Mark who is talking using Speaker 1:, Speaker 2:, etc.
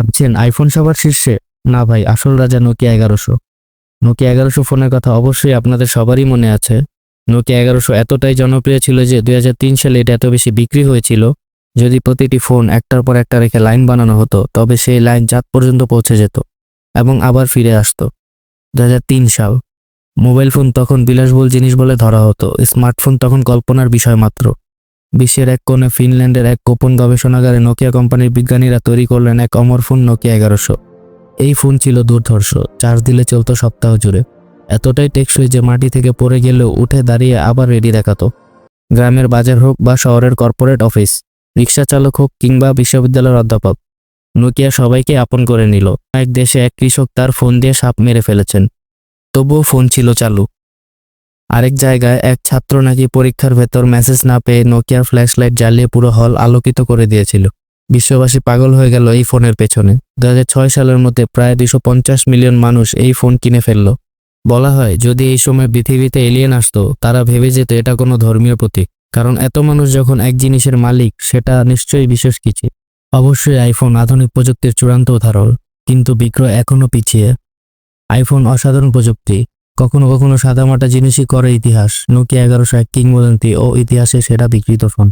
Speaker 1: ভাবছেন আইফোন সবার শীর্ষে? না ভাই, আসল রাজা নোকিয়া এগারোশো। নোকিয়া এগারোশো ফোনের কথা অবশ্যই আপনাদের সবারই মনে আছে। নোকিয়া এগারোশো এতটাই জনপ্রিয় ছিল যে দুই হাজার তিন সালে এটা এত বেশি বিক্রি হয়েছিল। যদি প্রতিটি ফোন একটার পর একটা রেখে লাইন বানানো হতো, তবে সেই লাইন চাঁদ পর্যন্ত পৌঁছে যেত এবং আবার ফিরে আসতো। দু হাজার তিন সাল। মোবাইল ফোন তখন বিলাসবহুল জিনিস বলে ধরা হতো। স্মার্টফোন তখন কল্পনার বিষয় মাত্র। বিশ্বের এক কোণে ফিনল্যান্ডের এক গোপন গবেষণাগারে নোকিয়া কোম্পানির বিজ্ঞানীরা তৈরি করলেন এক অমর ফোন নোকিয়া এগারোশো। এই ফোন ছিল দুর্ধর্ষ, চার্জ দিলে চলতো সপ্তাহ জুড়ে। এতটাই টেকসই যে মাটি থেকে পড়ে গেলেও উঠে দাঁড়িয়ে আবার রেডি দেখাতো। গ্রামের বাজার হোক বা শহরের কর্পোরেট অফিস, রিক্সা চালক হোক কিংবা বিশ্ববিদ্যালয়ের অধ্যাপক, নোকিয়া সবাইকে আপন করে নিল। এক দেশে এক কৃষক তার ফোন দিয়ে সাপ মেরে ফেলেছেন। তবুও ফোন ছিল চালু। আরেক জায়গায় এক ছাত্র নাকি পরীক্ষার ভেতর মেসেজ না পেয়ে নোকিয়ার ফ্ল্যাশ লাইট জ্বালিয়ে পুরো হল আলোকিত করে দিয়েছিল। বিশ্ববাসী পাগল হয়ে গেল এই ফোনের পেছনে। দু হাজার ছয় সালের মধ্যে প্রায় দুশো মিলিয়ন মানুষ এই ফোন কিনে ফেলল। বলা হয়, যদি এই সময় পৃথিবীতে এলিয়েন আসতো, তারা ভেবে যেত এটা কোনো ধর্মীয় প্রতীক। কারণ এত মানুষ যখন এক জিনিসের মালিক, সেটা নিশ্চয়ই বিশেষ কিছু। অবশ্যই আইফোন আধুনিক প্রযুক্তির চূড়ান্ত উদাহরণ, কিন্তু বিক্রয় এখনও পিছিয়ে। আইফোন অসাধারণ প্রযুক্তি। কখনো কখনো সাদামাটা জিনিসই করে ইতিহাস। নোকিয়া এগারোশো এক কিংবদন্তি ও ইতিহাসে সেরা বিকৃত ফোন।